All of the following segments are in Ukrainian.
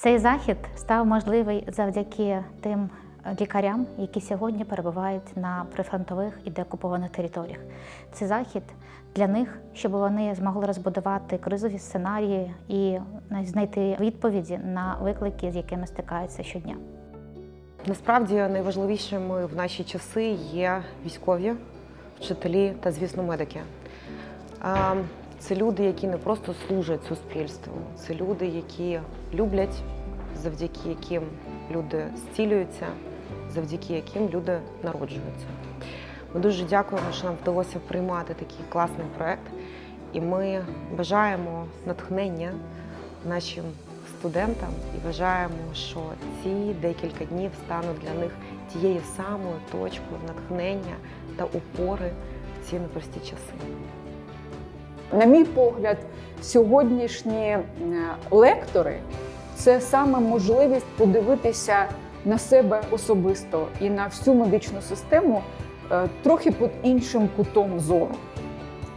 Цей захід став можливий завдяки тим е, лікарям, які сьогодні перебувають на прифронтових і деокупованих територіях. Цей захід для них, щоб вони змогли розбудувати кризові сценарії і знайти відповіді на виклики, з якими стикаються щодня. Насправді найважливішими в наші часи є військові, вчителі та, звісно, медики. Це люди, які не просто служать суспільству, це люди, які люблять, завдяки яким люди зцілюються, завдяки яким люди народжуються. Ми дуже дякуємо, що нам вдалося приймати такий класний проект, і ми бажаємо натхнення нашим студентам і вважаємо, що ці декілька днів стануть для них тією самою точкою натхнення та опори в ці непрості часи. На мій погляд, сьогоднішні е, лектори це саме можливість подивитися на себе особисто і на всю медичну систему е, трохи під іншим кутом зору.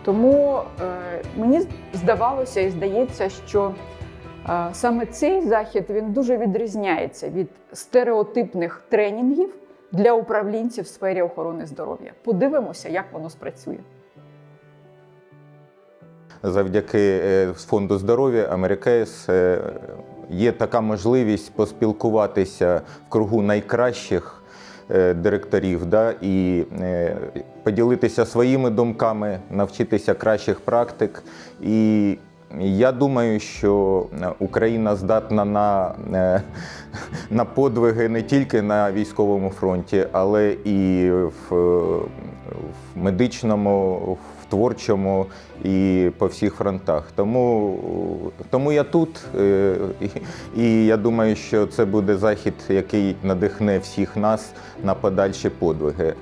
Тому е, мені здавалося і здається, що саме цей захід він дуже відрізняється від стереотипних тренінгів для управлінців в сфері охорони здоров'я. Подивимося, як воно спрацює. Завдяки е, фонду здоров'я Америкес е, є така можливість поспілкуватися в кругу найкращих е, директорів да, і поділитися своїми думками, навчитися кращих практик. І я думаю, що Україна здатна на, на подвиги не тільки на військовому фронті, але і в, в медичному, в творчому і по всіх фронтах. Тому, тому я тут, е, і, я думаю, що це буде захід, який надихне всіх нас на подальші подвиги.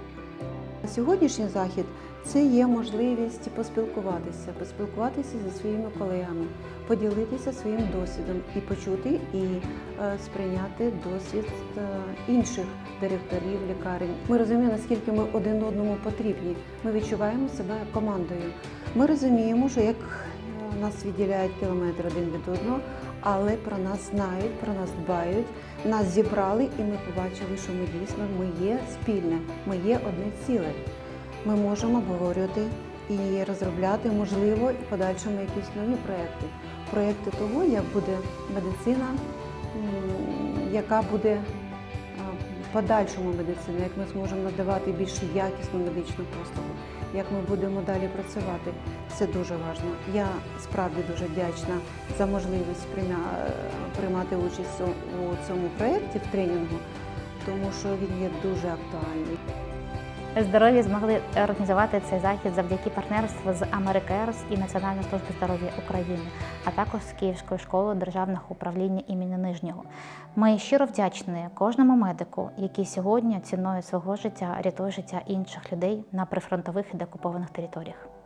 Сьогоднішній захід це є можливість поспілкуватися, поспілкуватися зі своїми колегами, поділитися своїм досвідом і почути і е, сприйняти досвід е, інших директорів лікарень. Ми розуміємо, наскільки ми один одному потрібні. Ми відчуваємо себе командою. Ми розуміємо, що як е, нас відділяють кілометр один від одного, але про нас знають, про нас дбають, нас зібрали, і ми побачили, що ми дійсно ми є спільне, ми є одне ціле. Ми можемо обговорювати і розробляти, можливо, і подальшому якісь нові проекти. Проекти того, як буде медицина, яка буде подальшому медицина, як ми зможемо надавати більш якісну медичну послугу, як ми будемо далі працювати. Це дуже важливо. Я справді дуже вдячна за можливість прийма- приймати участь у цьому проєкті в тренінгу, тому що він є дуже актуальний. Здорові змогли організувати цей захід завдяки партнерству з Америкерс і Національною служби здоров'я України, а також з Київською школою державного управління імені Нижнього. Ми щиро вдячні кожному медику, який сьогодні ціною свого життя рятує життя інших людей на прифронтових і декупованих територіях.